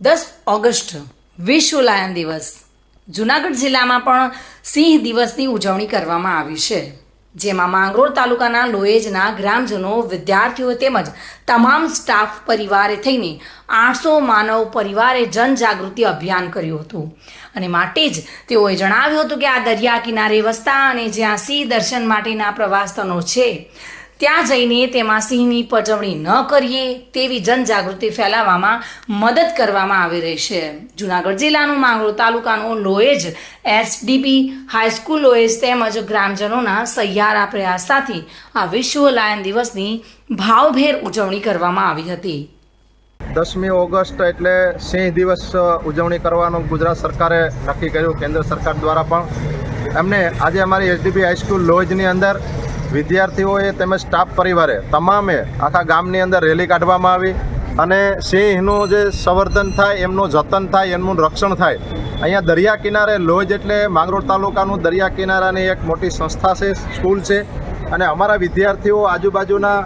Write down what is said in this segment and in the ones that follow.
દસ ઓગસ્ટ વિશ્વ લાયન દિવસ. જુનાગઢ જિલ્લામાં પણ સિંહ દિવસની ઉજવણી કરવામાં આવી છે. જેમાં માંગરોળ તાલુકાના લોએજના ગ્રામજનો, વિદ્યાર્થીઓ તેમજ તમામ સ્ટાફ પરિવારે થઈને આઠસો માનવ પરિવારે જનજાગૃતિ અભિયાન કર્યું હતું. અને માટે જ તેઓએ જણાવ્યું હતું કે આ દરિયા કિનારે વસતા અને જ્યાં સિંહ દર્શન માટેના પ્રવાસનો છે ત્યાં જઈને તેમાં સિંહની પજવણી ન કરીએ તેવી જનજાગૃતિ ફેલાવવામાં મદદ કરવામાં આવી રહી છે. જુનાગઢ જિલ્લાનું માંગરોળ તાલુકાનું લોએજ એસડીપી હાઈસ્કૂલ લોએજ તેમજ ગ્રામજનોના સહિયારા પ્રયાસ સાથે આ વિશ્વ લાયન દિવસની ભાવભેર ઉજવણી કરવામાં આવી હતી. દસમી ઓગસ્ટ એટલે સિંહ દિવસ ઉજવણી કરવાનું ગુજરાત સરકારે નક્કી કર્યું, કેન્દ્ર સરકાર દ્વારા પણ. એમને આજે અમારી એસડીપી હાઈસ્કૂલ લોજની અંદર વિદ્યાર્થીઓએ તેમજ સ્ટાફ પરિવારે તમામે આખા ગામની અંદર રેલી કાઢવામાં આવી અને સિંહનું જે સંવર્ધન થાય, એમનું જતન થાય, એમનું રક્ષણ થાય. અહીંયા દરિયા કિનારે લોજ એટલે માંગરોળ તાલુકાનું દરિયા કિનારાની એક મોટી સંસ્થા છે, સ્કૂલ છે. અને અમારા વિદ્યાર્થીઓ આજુબાજુના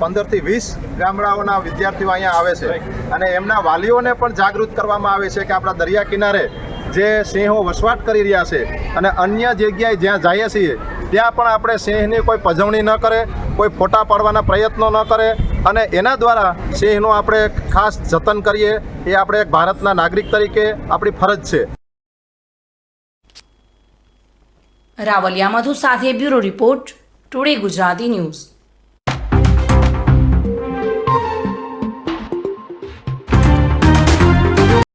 પંદરથી વીસ ગામડાઓના વિદ્યાર્થીઓ અહીંયા આવે છે. અને એમના વાલીઓને પણ જાગૃત કરવામાં આવે છે કે આપણા દરિયા કિનારે જે સિંહો વસવાટ કરી રહ્યા છે અને અન્ય જગ્યાએ જ્યાં જઈએ છીએ ત્યાં પણ આપણે સિંહની કોઈ પજવણી ન કરે, કોઈ ફોટા પાડવાના પ્રયત્નો ન કરે અને એના દ્વારા સિંહનું આપણે ખાસ જતન કરીએ, એ આપણે એક ભારતના નાગરિક તરીકે આપણી ફરજ છે. રાવલિયા મધુ સાથે bureau report, today Gujarati news.